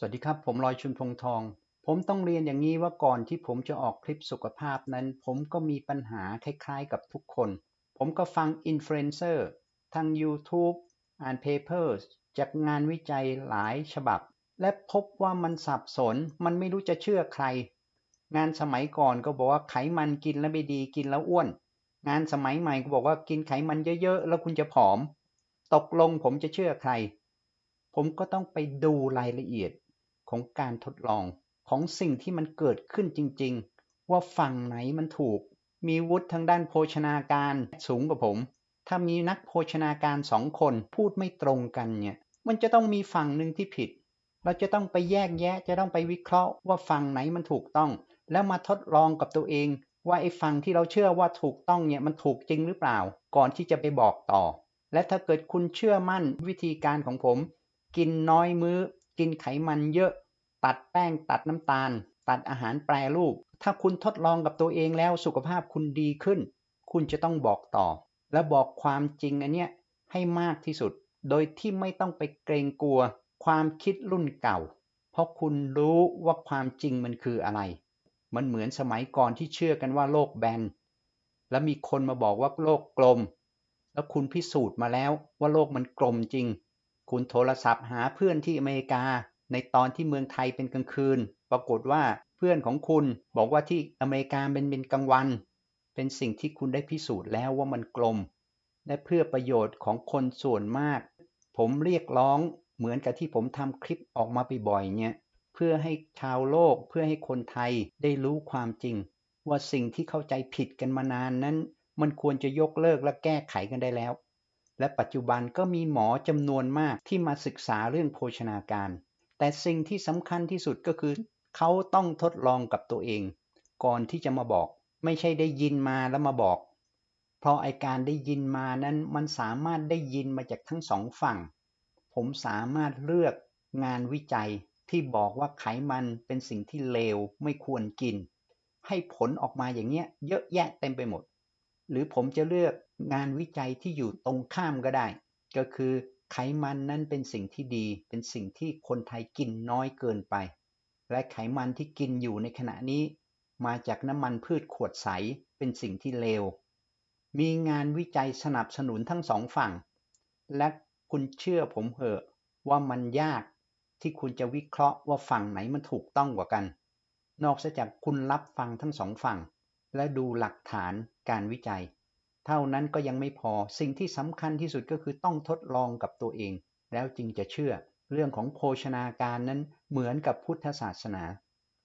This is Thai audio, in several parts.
สวัสดีครับ ผมลอยชุนพงทอง ผมต้องเรียนอย่างนี้ว่าก่อนที่ผมจะออกคลิปสุขภาพนั้น ผมก็มีปัญหาคล้ายๆกับทุกคน ผมก็ฟังอินฟลูเอนเซอร์ทาง YouTube อ่าน papers จากงานวิจัยหลายฉบับ และพบว่ามันสับสน มันไม่รู้จะเชื่อใคร งานสมัยก่อนก็บอกว่าไขมันกินแล้วไม่ดีกินแล้วอ้วน งานสมัยใหม่ก็บอกว่ากินไขมันเยอะๆ แล้วคุณจะผอม ตกลงผมจะเชื่อใคร ผมก็ต้องไปดูรายละเอียด ของการทดลองของสิ่งที่มันเกิดขึ้นจริง ๆ ว่าฝั่งไหนมันถูก มีวุฒิทางด้านโภชนาการสูงกว่าผม ถ้ามีนักโภชนาการสองคนพูดไม่ตรงกันเนี่ย มันจะต้องมีฝั่งหนึ่งที่ผิด เราจะต้องไปแยกแยะจะต้องไปวิเคราะห์ว่าฝั่งไหนมันถูกต้อง แล้วมาทดลองกับตัวเองว่าไอ้ฝั่งที่เราเชื่อว่าถูกต้องเนี่ยมันถูกจริงหรือเปล่า ก่อนที่จะไปบอกต่อ และถ้าเกิดคุณเชื่อมั่นวิธีการของผม กินน้อยมื้อ กินไขมันเยอะ ตัดแป้งตัดน้ำตาล ตัดอาหารแปรรูป ถ้าคุณทดลองกับตัวเองแล้วสุขภาพคุณดีขึ้น คุณจะต้องบอกต่อ และบอกความจริงอันเนี้ยให้มากที่สุด โดยที่ไม่ต้องไปเกรงกลัว ความคิดรุ่นเก่า เพราะคุณรู้ว่าความจริงมันคืออะไร มันเหมือนสมัยก่อนที่เชื่อกันว่าโลกแบน แล้วมีคนมาบอกว่าโลกกลม แล้วคุณพิสูจน์มาแล้วว่าโลกมันกลมจริง คุณโทรศัพท์หาเพื่อนที่อเมริกา ในตอนที่เมืองไทยเป็นกลางคืน ปรากฏว่าเพื่อนของคุณบอกว่าที่อเมริกาเป็นเป็นกลางวัน เป็นสิ่งที่คุณได้พิสูจน์แล้วว่ามันกลม และเพื่อประโยชน์ของคนส่วนมาก ผมเรียกร้องเหมือนกับที่ผมทำคลิปออกมาบ่อยๆเนี่ยเพื่อให้ชาวโลกเพื่อให้คนไทยได้รู้ความจริง ว่าสิ่งที่เข้าใจผิดกันมานานนั้น มันควรจะยกเลิกและแก้ไขกันได้แล้ว และปัจจุบันก็มีหมอจำนวนมากที่มาศึกษาเรื่องโภชนาการ แต่สิ่งที่สำคัญที่สุดก็คือ เขาต้องทดลองกับตัวเอง ก่อนที่จะมาบอก ไม่ใช่ได้ยินมาแล้วมาบอก เพราะไอการได้ยินมานั้นมันสามารถได้ยินมาจากทั้งสองฝั่ง ผมสามารถเลือกงานวิจัยที่บอกว่าไขมันเป็นสิ่งที่เลวไม่ควรกิน ให้ผลออกมาอย่างเงี้ยเยอะแยะเต็มไปหมด หรือผมจะเลือก งานวิจัยที่อยู่ตรงข้ามก็ได้ ก็คือไขมันนั้นเป็นสิ่งที่ดี เป็นสิ่งที่คนไทยกินน้อยเกินไป และไขมันที่กินอยู่ในขณะนี้ มาจากน้ำมันพืชขวดใส เป็นสิ่งที่เลว มีงานวิจัยสนับสนุนทั้งสองฝั่ง และคุณเชื่อผมเหอะว่ามันยากที่คุณจะวิเคราะห์ว่าฝั่งไหนมันถูกต้องกว่ากัน นอกจากคุณรับฟังทั้งสองฝั่ง และดูหลักฐานการวิจัย เท่านั้นก็ยังไม่พอ สิ่งที่สำคัญที่สุดก็คือต้องทดลองกับตัวเอง แล้วจึงจะเชื่อ เรื่องของโภชนาการนั้นเหมือนกับพุทธศาสนา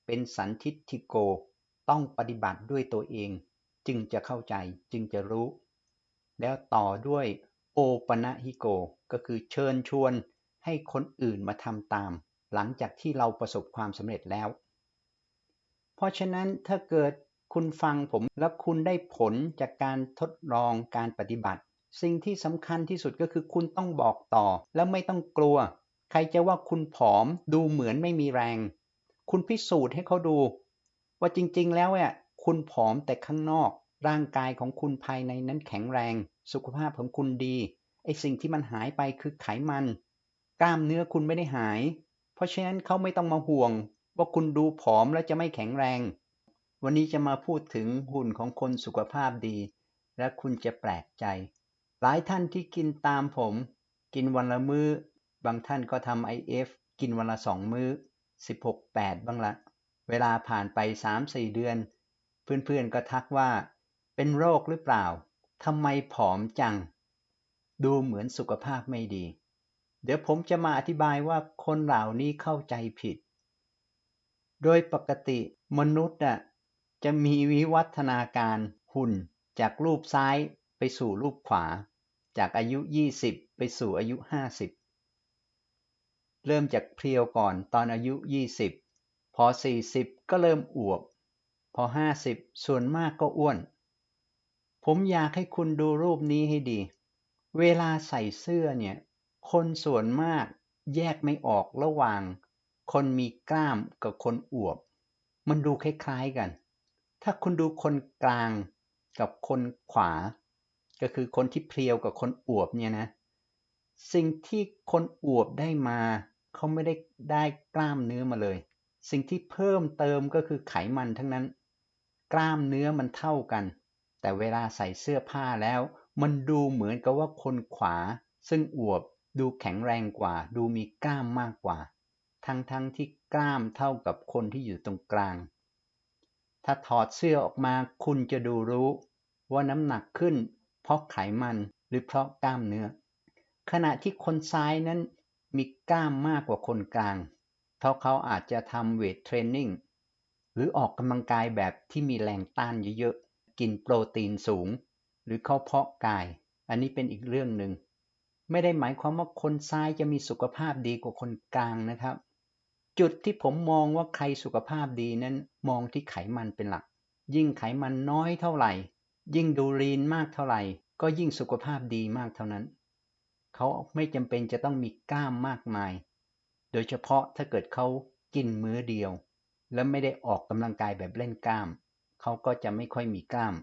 เป็นสันทิฏฐิโก ต้องปฏิบัติด้วยตัวเอง จึงจะเข้าใจจึงจะรู้ แล้วต่อด้วยโอปนะฮิโก ก็คือเชิญชวนให้คนอื่นมาทำตาม หลังจากที่เราประสบความสำเร็จแล้ว เพราะฉะนั้นถ้าเกิด คุณฟังผมแล้วคุณได้ผลจากการทดลองการปฏิบัติ สิ่งที่สำคัญที่สุดก็คือคุณต้องบอกต่อ แล้วไม่ต้องกลัว ใครจะว่าคุณผอมดูเหมือนไม่มีแรง คุณพิสูจน์ให้เขาดู ว่าจริงๆ แล้วเนี่ยคุณผอมแต่ข้างนอก ร่างกายของคุณภายในนั้นแข็งแรง สุขภาพของคุณดีไอสิ่งที่มันหายไปคือไขมัน กล้ามเนื้อคุณไม่ได้หาย เพราะฉะนั้นเขาไม่ต้องมาห่วง ว่าคุณดูผอมแล้วจะไม่แข็งแรง วันนี้จะมาพูดถึงหุ่นของคนสุขภาพดี และคุณจะแปลกใจ หลายท่านที่กินตามผม กินวันละมือ้อ บางท่านก็ทำ IF กินวันละสองมื้อ 16 8 บ้างละ เวลาผ่านไป 3-4 เดือน เพื่อนๆก็ทักว่า เป็นโรคหรือเปล่าทำไมผอมจัง ดูเหมือนสุขภาพไม่ดี เดี๋ยวผมจะมาอธิบายว่าคนเหล่านี้เข้าใจผิด โดยปกติมนุษย์น่ะ จะมีวิวัฒนาการหุ่นจากรูปซ้ายไปสู่รูปขวา จากอายุ 20 ไปสู่อายุ 50 เริ่มจากเพรียวก่อนตอนอายุ 20 พอ 40 ก็เริ่มอวบ พอ 50 ส่วนมากก็อ้วน ผมอยากให้คุณดูรูปนี้ให้ดี เวลาใส่เสื้อเนี่ย คนส่วนมากแยกไม่ออกระหว่าง คนมีกล้ามกับคนอวบ มันดูคล้ายๆกัน ถ้าคุณดูคนกลางกับคนขวา ก็คือคนที่เพรียวกับคนอวบเนี่ยนะ สิ่งที่คนอวบได้มาเขาไม่ได้ได้กล้ามเนื้อมาเลย สิ่งที่เพิ่มเติมก็คือไขมันทั้งนั้น กล้ามเนื้อมันเท่ากัน แต่เวลาใส่เสื้อผ้าแล้ว มันดูเหมือนกับว่าคนขวา ซึ่งอวบดูแข็งแรงกว่า ดูมีกล้ามมากกว่า ทั้งๆทที่กล้ามเท่ากับคนที่อยู่ตรงกลาง ถ้าถอดเสื้อออกมาคุณจะดูรู้ ว่าน้ำหนักขึ้น เพราะไขมันหรือเพราะกล้ามเนื้อ ขณะที่คนซ้ายนั้นมีกล้ามมากกว่าคนกลาง เพราะเขาอาจจะทำเวทเทรนนิ่งหรือออกกำลังกายแบบที่มีแรงต้านเยอะๆ กินโปรตีนสูง หรือเขาเพาะกาย อันนี้เป็นอีกเรื่องหนึ่ง ไม่ได้หมายความว่าคนซ้ายจะมีสุขภาพดีกว่าคนกลางนะครับ จุดที่ผมมองว่าใครสุขภาพดีนั้น มองที่ไขมันเป็นหลัก ยิ่งไขมันน้อยเท่าไหร่ ยิ่งดูรีนมากเท่าไหร่ ก็ยิ่งสุขภาพดีมากเท่านั้น เขาไม่จำเป็นจะต้องมีกล้ามมากมาย โดยเฉพาะถ้าเกิดเขากินมื้อเดียว และไม่ได้ออกกำลังกายแบบเล่นกล้าม เขาก็จะไม่ค่อยมีกล้าม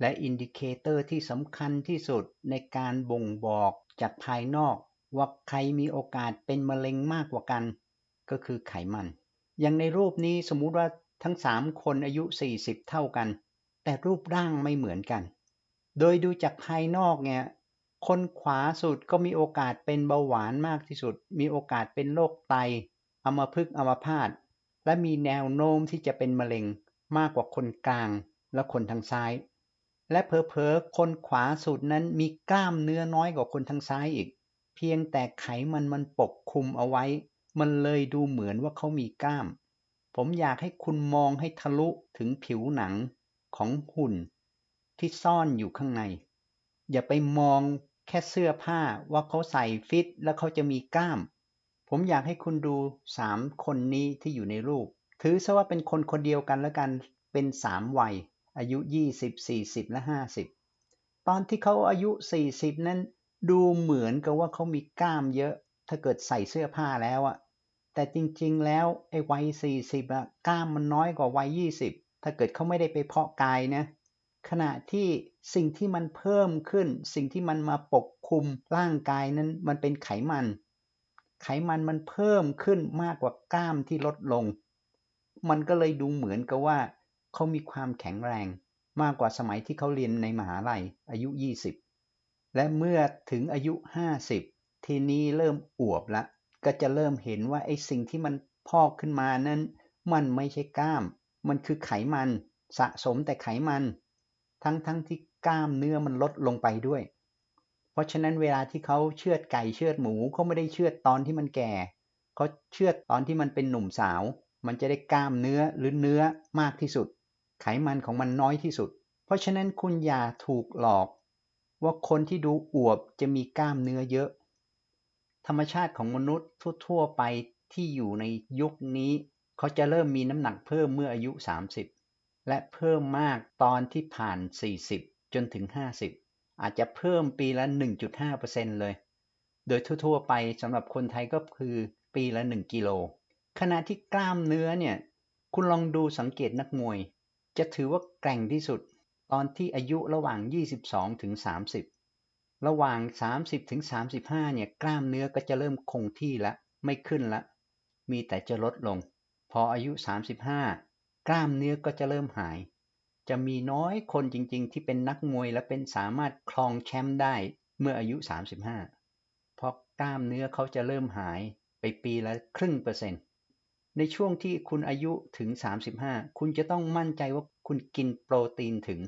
และอินดิเคเตอร์ที่สำคัญที่สุดในการบ่งบอกจากภายนอก ว่าใครมีโอกาสเป็นมะเร็งมากกว่ากัน ก็คือไขมัน อย่างในรูปนี้สมมุติว่าทั้งสามคนอายุ 40 เท่ากัน แต่รูปร่างไม่เหมือนกัน โดยดูจากภายนอกเนี่ยคนขวาสุดก็มีโอกาสเป็นเบาหวานมากที่สุด มีโอกาสเป็นโรคไตอัมพฤกษ์อัมพาตและมีแนวโน้มที่จะเป็นมะเร็งมากกว่าคนกลางและคนทางซ้าย และเพอเพอคนขวาสุดนั้นมีกล้ามเนื้อน้อยกว่าคนทางซ้ายอีก เพียงแต่ไขมันมันปกคลุมเอาไว้ มันเลยดูเหมือนว่าเขามีกล้าม ผมอยากให้คุณมองให้ทะลุถึงผิวหนังของหุ่นที่ซ่อนอยู่ข้างใน อย่าไปมองแค่เสื้อผ้าว่าเขาใส่ฟิตแล้วเขาจะมีกล้าม ผมอยากให้คุณดูสามคนนี้ที่อยู่ในรูป ถือซะว่าเป็นคนคนเดียวกันแล้วกันเป็นสามวัย อายุ20 40และ50ตอนที่เขาอายุ40นั้น ดูเหมือนกับว่าเขามีกล้ามเยอะ ถ้าเกิดใส่เสื้อผ้าแล้วอะแต่จริงๆ แล้วไอ้วัย40อะกล้ามมันน้อยกว่าวัย20ถ้าเกิดเขาไม่ได้ไปเพาะกายนะ ขณะที่สิ่งที่มันเพิ่มขึ้น สิ่งที่มันมาปกคลุมร่างกายนั้นมันเป็นไขมัน ไขมันมันเพิ่มขึ้นมากกว่ากล้ามที่ลดลง มันก็เลยดูเหมือนกับว่าเขามีความแข็งแรง มากกว่าสมัยที่เขาเรียนในมหาลัยอายุ 20 และเมื่อถึงอายุ 50 ทีนี้เริ่มอวบละ ก็จะเริ่มเห็นว่าไอ้สิ่งที่มันพอกขึ้นมานั้น มันไม่ใช่กล้าม มันคือไขมัน สะสมแต่ไขมัน ทั้งๆทที่กล้ามเนื้อมันลดลงไปด้วย เพราะฉะนั้นเวลาที่เขาเชือดไก่เชือดหมูเขาไม่ได้เชือดตอนที่มันแก่ เขาเชือดตอนที่มันเป็นหนุ่มสาว มันจะได้กล้ามเนื้อหรือเนื้อมากที่สุด ไขมันของมันน้อยที่สุด เพราะฉะนั้นคุณอย่าถูกหลอก ว่าคนที่ดูอวบจะมีกล้ามเนื้อเยอะ ธรรมชาติของมนุษย์ทั่ว ๆ ไปที่อยู่ในยุคนี้ เขาจะเริ่มมีน้ำหนักเพิ่มเมื่ออายุ 30 และเพิ่มมากตอนที่ผ่าน 40 จนถึง 50 อาจจะเพิ่มปีละ 1.5%เลย โดยทั่ว ๆ ไปสำหรับคนไทยก็คือปีละ 1 กิโล ขณะที่กล้ามเนื้อเนี่ย คุณลองดูสังเกตนักมวย จะถือว่าแกร่งที่สุด ตอนที่อายุระหว่าง 22 ถึง 30 ระหว่าง 30 ถึง 35 เนี่ยกล้ามเนื้อก็จะเริ่มคงที่แล้วไม่ขึ้นละ มีแต่จะลดลง พออายุ 35 กล้ามเนื้อก็จะเริ่มหาย จะมีน้อยคนจริง ๆ ที่เป็นนักมวยและเป็นสามารถครองแชมป์ได้เมื่ออายุ 35 เพราะกล้ามเนื้อเขาจะเริ่มหายไปปีละครึ่งเปอร์เซ็นต์ในช่วงที่คุณอายุถึง 35 คุณจะต้องมั่นใจว่าคุณกินโปรตีนถึง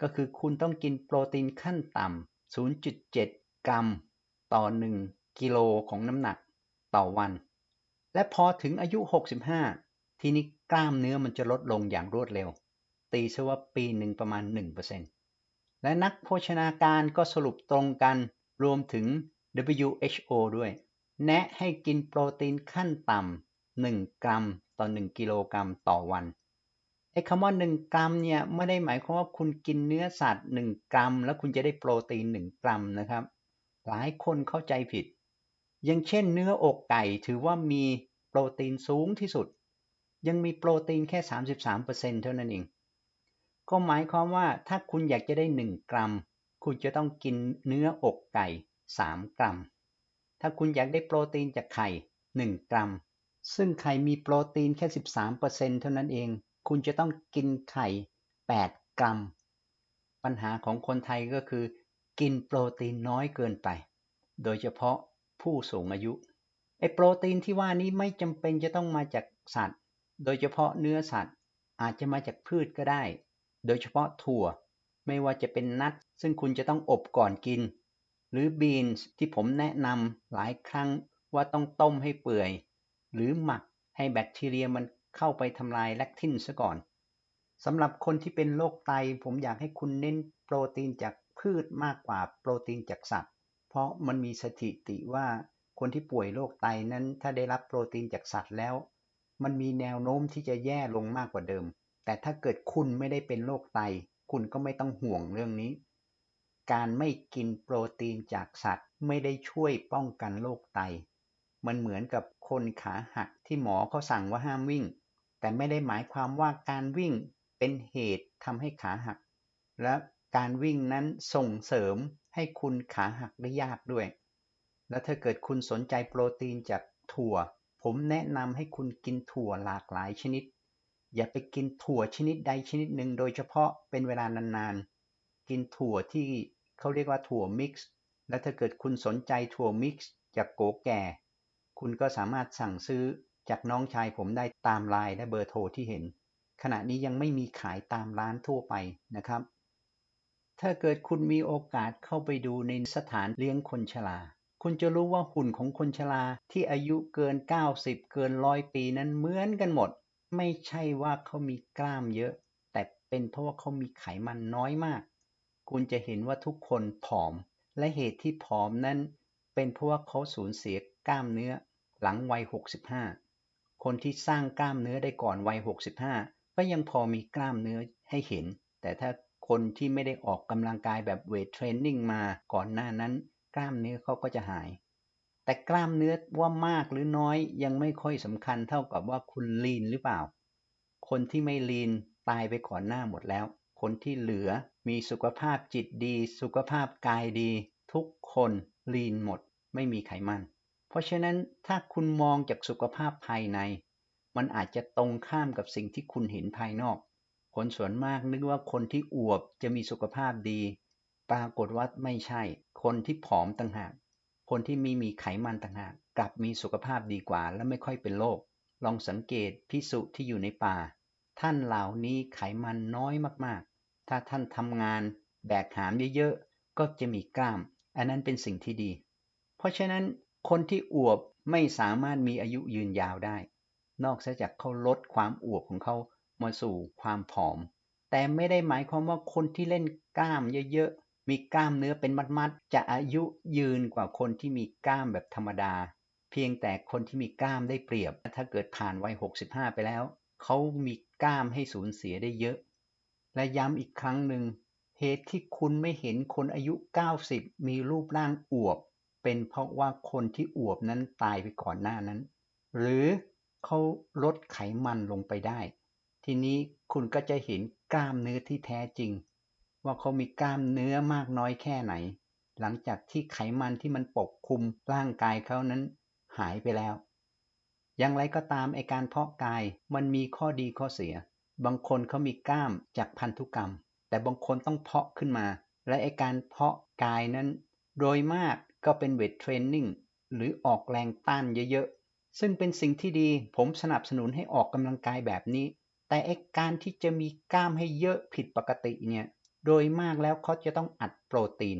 ก็คือคุณต้องกินโปรตีนขั้นต่ำ 0.7 กรัม ต่อ 1 กิโลของน้ำหนักต่อวัน และพอถึงอายุ 65 ทีนี้กล้ามเนื้อมันจะลดลงอย่างรวดเร็ว ตีซะว่าปีหนึ่งประมาณ 1%และนักโภชนาการก็สรุปตรงกันรวมถึง WHO ด้วย แนะให้กินโปรตีนขั้นต่ำ 1 กรัม ต่อ 1 กิโลกรัมต่อวัน ไอ้คำว่า1กรัมเนี่ยไม่ได้หมายความว่าคุณกินเนื้อสัตว์1กรัม แล้วคุณจะได้โปรตีน1กรัมนะครับ หลายคนเข้าใจผิด อย่างเช่นเนื้ออกไก่ถือว่ามีโปรตีนสูงที่สุด ยังมีโปรตีนแค่ 33%เท่านั้นเอง ก็หมายความว่าถ้าคุณอยากจะได้ 1 กรัม คุณจะต้องกินเนื้ออกไก่ 3 กรัม ถ้าคุณอยากได้โปรตีนจากไข่ 1 กรัม ซึ่งไข่มีโปรตีนแค่ 13%เท่านั้นเอง คุณจะต้องกินไข่ 8 กรัม ปัญหาของคนไทยก็คือ กินโปรตีนน้อยเกินไป โดยเฉพาะผู้สูงอายุไอโปรตีนที่ว่านี้ไม่จำเป็นจะต้องมาจากสัตว์ โดยเฉพาะเนื้อสัตว์ อาจจะมาจากพืชก็ได้ โดยเฉพาะถั่ว ไม่ว่าจะเป็นนัทซึ่งคุณจะต้องอบก่อนกิน หรือบีนส์ที่ผมแนะนำหลายครั้งว่าต้องต้มให้เปื่อย หรือหมักให้แบคทีเรียมัน เข้าไปทำลายแลคทินซะก่อนสำหรับคนที่เป็นโรคไต ผมอยากให้คุณเน้นโปรตีนจากพืชมากกว่าโปรตีนจากสัตว์ เพราะมันมีสถิติว่าคนที่ป่วยโรคไตนั้นถ้าได้รับโปรตีนจากสัตว์แล้ว มันมีแนวโน้มที่จะแย่ลงมากกว่าเดิม แต่ถ้าเกิดคุณไม่ได้เป็นโรคไต คุณก็ไม่ต้องห่วงเรื่องนี้ การไม่กินโปรตีนจากสัตว์ไม่ได้ช่วยป้องกันโรคไต มันเหมือนกับคนขาหักที่หมอเขาสั่งว่าห้ามวิ่ง แต่ไม่ได้หมายความว่าการวิ่งเป็นเหตุทำให้ขาหัก และการวิ่งนั้นส่งเสริมให้คุณขาหักได้ยากด้วย แล้วถ้าเกิดคุณสนใจโปรตีนจากถั่ว ผมแนะนำให้คุณกินถั่วหลากหลายชนิด อย่าไปกินถั่วชนิดใดชนิดหนึ่งโดยเฉพาะเป็นเวลานานๆ กินถั่วที่เขาเรียกว่าถั่วมิกซ์ และถ้าเกิดคุณสนใจถั่วมิกซ์จากโกแก่ คุณก็สามารถสั่งซื้อ จากน้องชายผมได้ตามไลน์และเบอร์โทรที่เห็น ขณะนี้ยังไม่มีขายตามร้านทั่วไปนะครับ ถ้าเกิดคุณมีโอกาสเข้าไปดูในสถานเลี้ยงคนชราคุณจะรู้ว่าหุ่นของคนชราที่อายุเกิน 90 เกินร้อยปีนั้นเหมือนกันหมด ไม่ใช่ว่าเขามีกล้ามเยอะ แต่เป็นเพราะว่าเขามีไขมันน้อยมาก คุณจะเห็นว่าทุกคนผอม และเหตุที่ผอมนั้น เป็นเพราะว่าเขาสูญเสียกล้ามเนื้อหลังวัย 65 คนที่สร้างกล้ามเนื้อได้ก่อนวัย 65 ก็ยังพอมีกล้ามเนื้อให้เห็น แต่ถ้าคนที่ไม่ได้ออกกำลังกายแบบเวทเทรนนิ่งมาก่อนหน้านั้น กล้ามเนื้อเขาก็จะหาย แต่กล้ามเนื้อว่ามากหรือน้อยยังไม่ค่อยสำคัญเท่ากับว่าคุณลีนหรือเปล่า คนที่ไม่ลีนตายไปก่อนหน้าหมดแล้ว คนที่เหลือมีสุขภาพจิตดี สุขภาพกายดี ทุกคนลีนหมด ไม่มีไขมัน เพราะฉะนั้นถ้าคุณมองจากสุขภาพภายใน มันอาจจะตรงข้ามกับสิ่งที่คุณเห็นภายนอก คนส่วนมากนึกว่าคนที่อวบจะมีสุขภาพดี ปรากฏว่าไม่ใช่ คนที่ผอมต่างหาก คนที่มีมีไขมันต่างหาก กลับมีสุขภาพดีกว่า และไม่ค่อยเป็นโรคลองสังเกตพิสุที่อยู่ในป่า ท่านเหล่านี้ไขมันน้อยมากๆ ถ้าท่านทำงานแบกหามเยอะๆก็จะมีกล้าม อันนั้นเป็นสิ่งที่ดี เพราะฉะนั้น คนที่อวบไม่สามารถมีอายุยืนยาวได้ นอกจากเขาลดความอวบของเขามาสู่ความผอม แต่ไม่ได้หมายความว่าคนที่เล่นกล้ามเยอะๆ มีกล้ามเนื้อเป็นมัดๆ จะอายุยืนกว่าคนที่มีกล้ามแบบธรรมดา เพียงแต่คนที่มีกล้ามได้เปรียบ ถ้าเกิดผ่านวัย 65 ไปแล้ว เขามีกล้ามให้สูญเสียได้เยอะ และย้ำอีกครั้งหนึ่งเหตุที่คุณไม่เห็นคนอายุ 90 มีรูปร่างอวบ เป็นเพราะว่าคนที่อวบนั้นตายไปก่อนหน้านั้น หรือเขาลดไขมันลงไปได้ ทีนี้คุณก็จะเห็นกล้ามเนื้อที่แท้จริง ว่าเขามีกล้ามเนื้อมากน้อยแค่ไหน หลังจากที่ไขมันที่มันปกคลุมร่างกายเขานั้นหายไปแล้ว อย่างไรก็ตามไอการเพาะกายมันมีข้อดีข้อเสีย บางคนเขามีกล้ามจากพันธุกรรม แต่บางคนต้องเพาะขึ้นมา และไอการเพาะกายนั้น โดยมาก ก็เป็นเวทเทรนนิ่งหรือออกแรงต้านเยอะๆ ซึ่งเป็นสิ่งที่ดีผมสนับสนุนให้ออกกำลังกายแบบนี้ แต่ไอการที่จะมีกล้ามให้เยอะผิดปกติเนี่ย โดยมากแล้วเขาจะต้องอัดโปรตีน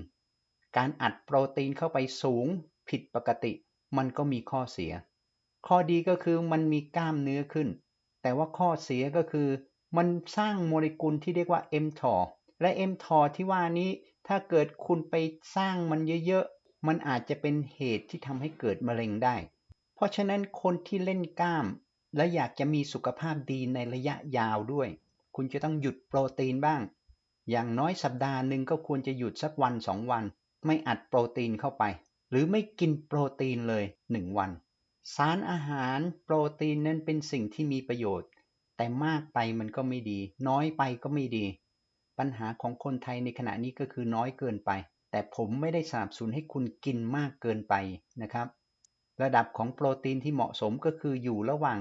การอัดโปรตีนเข้าไปสูงผิดปกติ มันก็มีข้อเสีย ข้อดีก็คือมันมีกล้ามเนื้อขึ้น แต่ว่าข้อเสียก็คือ มันสร้างโมเลกุลที่เรียกว่า mTOR และ mTOR ที่ว่านี้ถ้าเกิดคุณไปสร้างมันเยอะ มันอาจจะเป็นเหตุที่ทำให้เกิดมะเร็งได้ เพราะฉะนั้นคนที่เล่นกล้าม และอยากจะมีสุขภาพดีในระยะยาวด้วย คุณจะต้องหยุดโปรตีนบ้าง อย่างน้อยสัปดาห์หนึ่งก็ควรจะหยุดสักวันสองวัน ไม่อัดโปรตีนเข้าไป หรือไม่กินโปรตีนเลยหนึ่งวัน สารอาหารโปรตีนนั้นเป็นสิ่งที่มีประโยชน์ แต่มากไปมันก็ไม่ดี น้อยไปก็ไม่ดี ปัญหาของคนไทยในขณะนี้ก็คือน้อยเกินไป แต่ผมไม่ได้สนับสนุนให้คุณกินมากเกินไปนะครับ ระดับของโปรตีนที่เหมาะสมก็คืออยู่ระหว่าง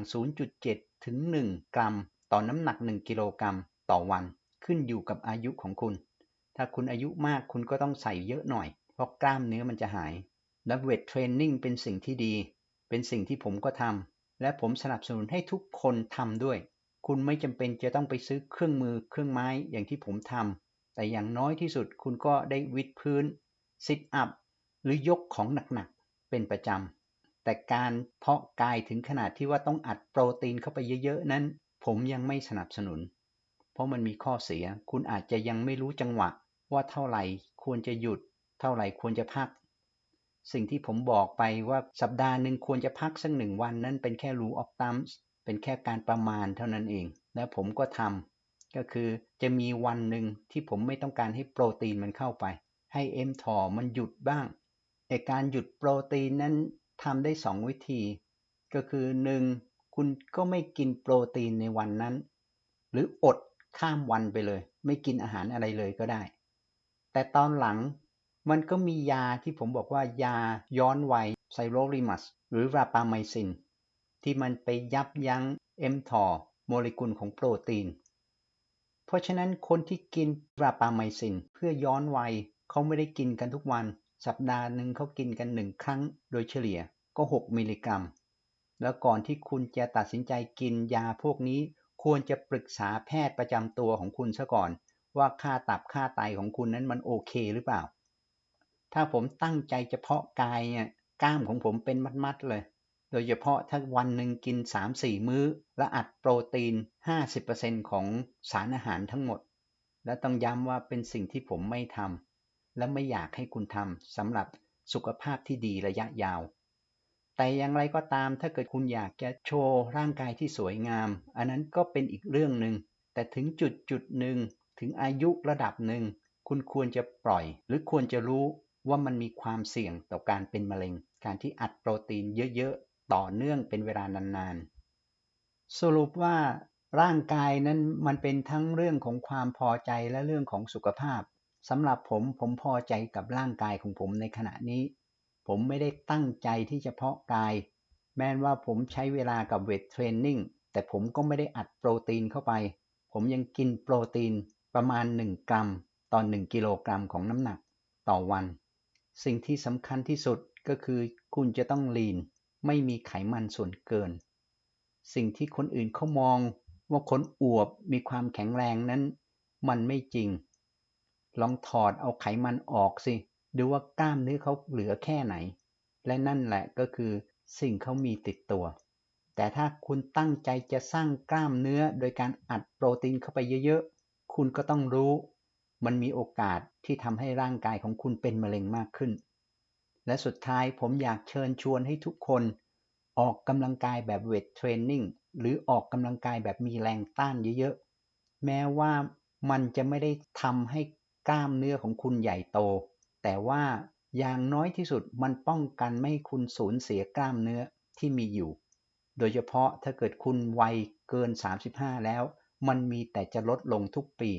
0.7 ถึง 1 กรัม ต่อน้ำหนัก 1 กิโลกรัมต่อวัน ขึ้นอยู่กับอายุของคุณ ถ้าคุณอายุมากคุณก็ต้องใส่เยอะหน่อย เพราะกล้ามเนื้อมันจะหาย และเวทเทรนนิ่งเป็นสิ่งที่ดี เป็นสิ่งที่ผมก็ทำและผมสนับสนุนให้ทุกคนทำด้วย คุณไม่จำเป็นจะต้องไปซื้อเครื่องมือเครื่องไม้อย่างที่ผมทำ แต่อย่างน้อยที่สุดคุณก็ได้วิดพื้นซิทอัพหรือยกของหนักๆ เป็นประจำ แต่การเพาะกายถึงขนาดที่ว่าต้องอัดโปรตีนเข้าไปเยอะๆ นั้น ผมยังไม่สนับสนุน เพราะมันมีข้อเสีย คุณอาจจะยังไม่รู้จังหวะ ว่าเท่าไหร่ควรจะหยุด เท่าไหร่ควรจะพัก สิ่งที่ผมบอกไปว่าสัปดาห์หนึ่งควรจะพักสักหนึ่งวันนั้นเป็นแค่ rule of thumb เป็นแค่การประมาณเท่านั้นเอง และผมก็ทำ ก็คือจะมีวันหนึ่งที่ผมไม่ต้องการให้โปรตีนมันเข้าไป ให้เอ็มทอมันหยุดบ้างไอการหยุดโปรตีนนั้นทำได้ 2 วิธี ก็คือ 1. คุณก็ไม่กินโปรตีนในวันนั้น หรืออดข้ามวันไปเลย ไม่กินอาหารอะไรเลยก็ได้ แต่ตอนหลังมันก็มียาที่ผมบอกว่ายาย้อนวัยไซโรลิมัสหรือราปาไมซิน ที่มันไปยับยั้งเอ็มทอโมเลกุลของโปรตีน ราะฉะนั้นคนที่กินราปาไมซินเพื่อย้อนวัยเขาไม่ได้กินกันทุกวัน สัปดาห์หนึ่งเขากินกันหนึ่งครั้งโดยเฉลี่ยก็ 6 มิลลิกรัม แล้วก่อนที่คุณจะตัดสินใจกินยาพวกนี้ ควรจะปรึกษาแพทย์ประจำตัวของคุณซะก่อน ว่าค่าตับค่าไตของคุณนั้นมันโอเคหรือเปล่า ถ้าผมตั้งใจเฉพาะกายเนี่ยกล้ามของผมเป็นมัดๆเลย โดยเฉพาะถ้าวันหนึ่งกิน 3-4 มื้อ และอัดโปรตีน 50%ของสารอาหารทั้งหมด และต้องย้ำว่าเป็นสิ่งที่ผมไม่ทำและไม่อยากให้คุณทำสำหรับสุขภาพที่ดีระยะยาว แต่อย่างไรก็ตามถ้าเกิดคุณอยากจะโชว์ร่างกายที่สวยงาม อันนั้นก็เป็นอีกเรื่องหนึ่งแต่ถึงจุดจุดหนึ่งถึงอายุระดับหนึ่งคุณควรจะปล่อย หรือควรจะรู้ว่ามันมีความเสี่ยงต่อการเป็นมะเร็ง การที่อัดโปรตีนเยอะ ต่อเนื่องเป็นเวลานานๆ สรุปว่าร่างกายนั้นมันเป็นทั้งเรื่องของความพอใจและเรื่องของสุขภาพสำหรับผมผมพอใจกับร่างกายของผมในขณะนี้ ผมไม่ได้ตั้งใจที่จะเพาะกาย แม้ว่าผมใช้เวลากับเวทเทรนนิ่งแต่ผมก็ไม่ได้อัดโปรตีนเข้าไป ผมยังกินโปรตีนประมาณ 1 กรัม ต่อ 1 กิโลกรัมของน้ำหนักต่อวัน สิ่งที่สำคัญที่สุดก็คือคุณจะต้องลีน ไม่มีไขมันส่วนเกิน สิ่งที่คนอื่นเขามองว่าคนอวบมีความแข็งแรงนั้น มันไม่จริง ลองถอดเอาไขมันออกสิ ดูว่ากล้ามเนื้อเขาเหลือแค่ไหน และนั่นแหละก็คือสิ่งเขามีติดตัว แต่ถ้าคุณตั้งใจจะสร้างกล้ามเนื้อโดยการอัดโปรตีนเข้าไปเยอะๆ คุณก็ต้องรู้ มันมีโอกาสที่ทำให้ร่างกายของคุณเป็นมะเร็งมากขึ้น และสุดท้ายผมอยากเชิญชวนให้ทุกคนออกกำลังกายแบบเวทเทรนนิ่งหรือออกกำลังกายแบบมีแรงต้านเยอะๆ แม้ว่ามันจะไม่ได้ทำให้กล้ามเนื้อของคุณใหญ่โต แต่ว่าอย่างน้อยที่สุดมันป้องกันไม่ให้คุณสูญเสียกล้ามเนื้อที่มีอยู่ โดยเฉพาะถ้าเกิดคุณวัยเกิน 35 แล้ว มันมีแต่จะลดลงทุกปี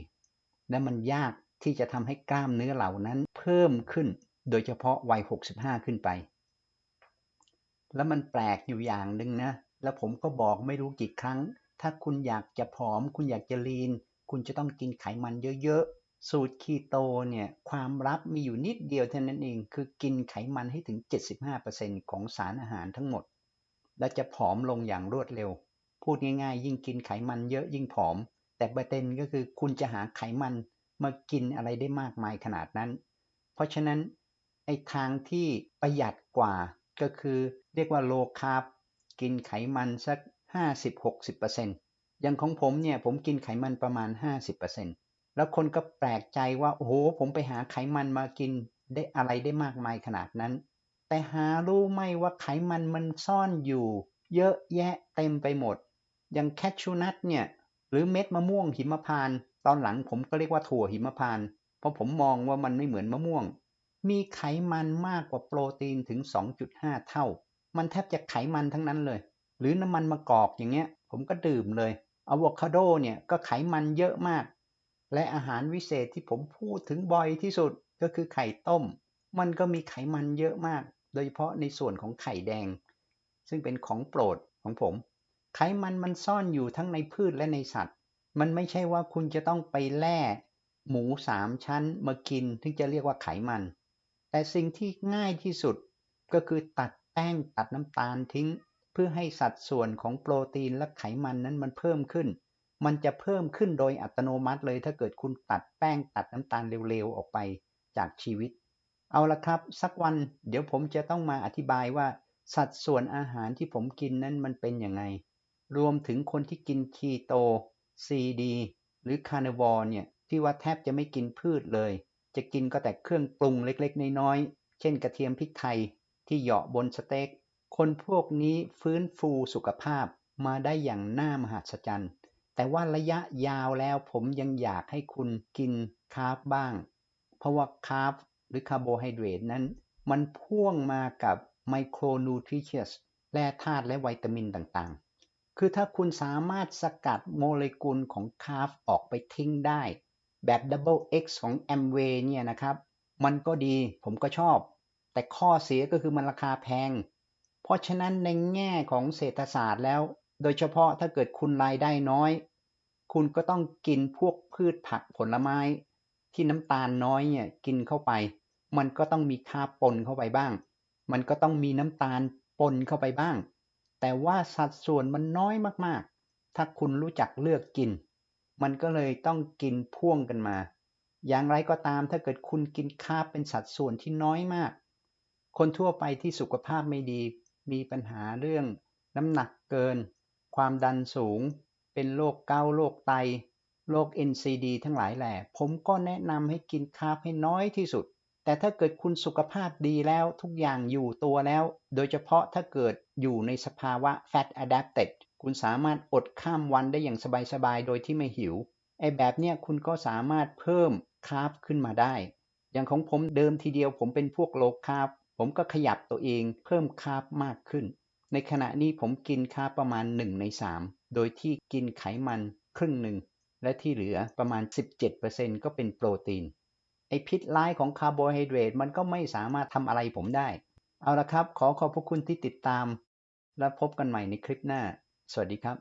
และมันยากที่จะทำให้กล้ามเนื้อเหล่านั้นเพิ่มขึ้น โดยเฉพาะวัย 65 ขึ้นไป แล้วมันแปลกอยู่อย่างหนึ่งนะ แล้วผมก็บอกไม่รู้กี่ครั้ง ถ้าคุณอยากจะผอม คุณอยากจะลีน คุณจะต้องกินไขมันเยอะๆ สูตรคีโตเนี่ยความลับมีอยู่นิดเดียวเท่านั้นเอง คือกินไขมันให้ถึง 75%ของสารอาหารทั้งหมด และจะผอมลงอย่างรวดเร็ว พูดง่ายๆ ยิ่งกินไขมันเยอะยิ่งผอม แต่ประเด็นก็คือคุณจะหาไขมันมากินอะไรได้มากมายขนาดนั้น เพราะฉะนั้น ไอ้ทางที่ประหยัดกว่าก็คือเรียกว่าโลคาร์บกินไขมันสัก 50-60%อย่างของผมเนี่ยผมกินไขมันประมาณ 50%แล้วคนก็แปลกใจว่า โอ้โห ผมไปหาไขมันมากินได้อะไรได้มากมายขนาดนั้น แต่หารู้ไหมว่าไขมันมันซ่อนอยู่ เยอะแยะเต็มไปหมด อย่างแคชชูนัทเนี่ยหรือเม็ดมะม่วงหิมพานต์ตอนหลังผมก็เรียกว่าถั่วหิมพานต์เพราะผมมองว่ามันไม่เหมือนมะม่วง มีไขมันมากกว่าโปรตีนถึง 2.5 เท่า มันแทบจะไขมันทั้งนั้นเลย หรือน้ำมันมะกอกอย่างเงี้ย ผมก็ดื่มเลยอะโวคาโดเนี่ยก็ไขมันเยอะมาก และอาหารวิเศษที่ผมพูดถึงบ่อยที่สุดก็คือไข่ต้ม มันก็มีไขมันเยอะมาก โดยเฉพาะในส่วนของไข่แดง ซึ่งเป็นของโปรดของผม ไขมันมันซ่อนอยู่ทั้งในพืชและในสัตว์ มันไม่ใช่ว่าคุณจะต้องไปแล่หมูสามชั้นมากินถึงจะเรียกว่าไขมัน แต่สิ่งที่ง่ายที่สุดก็คือตัดแป้งตัดน้ำตาลทิ้ง เพื่อให้สัดส่วนของโปรตีนและไขมันนั้นมันเพิ่มขึ้น มันจะเพิ่มขึ้นโดยอัตโนมัติเลย ถ้าเกิดคุณตัดแป้งตัดน้ำตาลเร็วๆออกไปจากชีวิต เอาละครับ สักวันเดี๋ยวผมจะต้องมาอธิบายว่า สัดส่วนอาหารที่ผมกินนั้นมันเป็นยังไง รวมถึงคนที่กินคีโต CD หรือคาร์นวอร์เนี่ยที่ว่าแทบจะไม่กินพืชเลย จะกินก็แต่เครื่องปรุงเล็กๆ น้อยๆ เช่นกระเทียมพริกไทยที่เหยาะบนสเต็ก คนพวกนี้ฟื้นฟูสุขภาพมาได้อย่างน่ามหัศจรรย์ แต่ว่าระยะยาวแล้วผมยังอยากให้คุณกินคาร์บบ้าง เพราะว่าคาร์บหรือคาร์โบไฮเดรตนั้น มันพ่วงมากับไมโครนูทริเชียสแร่ธาตุและวิตามินต่างๆ คือถ้าคุณสามารถสกัดโมเลกุลของคาร์บออกไปทิ้งได้ แบบ Double X ของ Amway เนี่ยนะครับ มันก็ดีผมก็ชอบ แต่ข้อเสียก็คือมันราคาแพง เพราะฉะนั้นในแง่ของเศรษฐศาสตร์แล้ว โดยเฉพาะถ้าเกิดคุณรายได้น้อย คุณก็ต้องกินพวกพืชผักผลไม้ ที่น้ำตาลน้อยเนี่ยกินเข้าไป มันก็ต้องมีคาร์บปนเข้าไปบ้าง มันก็ต้องมีน้ำตาลปนเข้าไปบ้าง แต่ว่าสัดส่วนมันน้อยมากๆ ถ้าคุณรู้จักเลือกกิน มันก็เลยต้องกินพ่วงกันมา อย่างไรก็ตามถ้าเกิดคุณกินคาร์บเป็นสัดส่วนที่น้อยมาก คนทั่วไปที่สุขภาพไม่ดี มีปัญหาเรื่อง น้ำหนักเกิน ความดันสูง เป็นโรคเกาโรคไตโรค NCD ทั้งหลายแหล่ผมก็แนะนำให้กินคาร์บให้น้อยที่สุด แต่ถ้าเกิดคุณสุขภาพดีแล้วทุกอย่างอยู่ตัวแล้ว โดยเฉพาะถ้าเกิดอยู่ในสภาวะ fat adapted คุณสามารถอดข้ามวันได้อย่างสบายๆ โดยที่ไม่หิว ไอ้แบบเนี้ยคุณก็สามารถเพิ่มคาร์บขึ้นมาได้ อย่างของผมเดิมทีเดียวผมเป็นพวกโลคาร์บ ผมก็ขยับตัวเองเพิ่มคาร์บมากขึ้น ในขณะนี้ผมกินคาร์บประมาณ 1 ใน 3 โดยที่กินไขมันครึ่งหนึ่ง และที่เหลือประมาณ 17%ก็เป็นโปรตีน ไอพิษร้ายของคาร์โบไฮเดรตมันก็ไม่สามารถทำอะไรผมได้ เอาละครับ ขอขอบพระคุณที่ติดตาม และพบกันใหม่ในคลิปหน้า สวัสดีครับ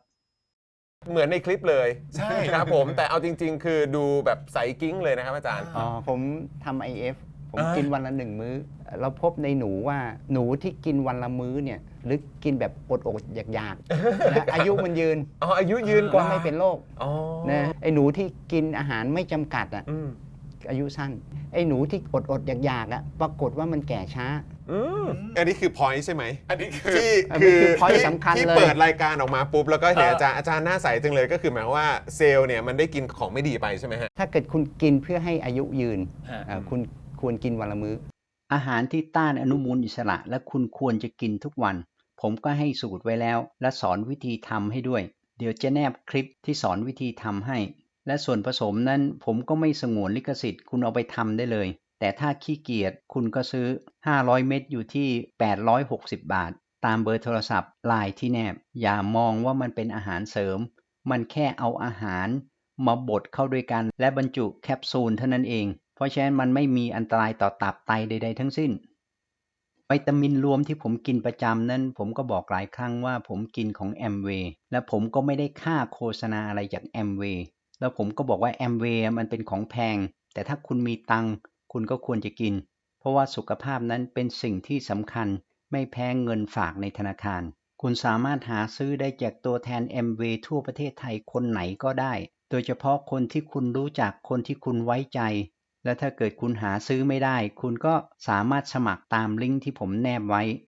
เหมือนในคลิปเลยใช่ครับผม แต่เอาจริง ๆ คือดูแบบใสกิ้งเลยนะครับอาจารย์ อ๋อผมทำ IF ผมอ่ากิกินวันละหนึ่งมื้อ เราพบในหนูว่าหนูที่กินวันละมื้อเนี่ย หรือกินแบบอดอดๆอยากๆนะอายุมันยืนอ๋ออายุยืนกว่า และไม่เป็นโรคอ๋อนะไอ้หนูที่กินอาหารไม่จำกัดอะอืมอายุสั้น ไอ้หนูที่อดอดๆอยากๆอะปรากฏว่ามันแก่ช้า อืม อันนี้คือ point ใช่ไหมอันนี้คือ ที่อันนี้คือ point ที่สำคัญที่เลย เปิดรายการออกมาปุ๊บ แล้วก็เห็นเอออ อาจารย์อาจารย์หน้าใสจังเลยก็คือหมายความว่าเซลล์เนี่ยมันได้กินของไม่ดีไปใช่ไหมฮะ ถ้าเกิดคุณกินเพื่อให้อายุยืนฮะเอ่อคุณควรกินวันละมื้อ อาหารที่ต้านอนุมูลอิสระ และคุณควรจะกินทุกวัน ผมก็ให้สูตรไว้แล้ว และสอนวิธีทำให้ด้วย เดี๋ยวจะแนบคลิปที่สอนวิธีทำให้ และส่วนผสมนั้นผมก็ไม่สงวนลิขสิทธิ์ คุณเอาไปทำได้เลย แต่ถ้าขี้เกียจคุณก็ซื้อ 500 เม็ดอยู่ที่ 860 บาท ตามเบอร์โทรศัพท์ไลน์ที่แนบ อย่ามองว่ามันเป็นอาหารเสริม มันแค่เอาอาหารมาบดเข้าด้วยกันและบรรจุแคปซูลเท่านั้นเอง เพราะฉะนั้นมันไม่มีอันตรายต่อตับไตใด ๆ ทั้งสิ้น วิตามินรวมที่ผมกินประจำนั้นผมก็บอกหลายครั้งว่าผมกินของ a m w a y และผมก็ไม่ได้ค่าโฆษณาอะไรจาก a m w a y แล้วผมก็บอกว่า a m w a y มันเป็นของแพง แต่ถ้าคุณมีตัง คุณก็ควรจะกิน เพราะว่าสุขภาพนั้นเป็นสิ่งที่สำคัญไม่แพ้เงินฝากในธนาคาร คุณสามารถหาซื้อได้จากตัวแทน MV ทั่วประเทศไทยคนไหนก็ได้ โดยเฉพาะคนที่คุณรู้จักคนที่คุณไว้ใจ และถ้าเกิดคุณหาซื้อไม่ได้ คุณก็สามารถสมัครตามลิงก์ที่ผมแนบไว้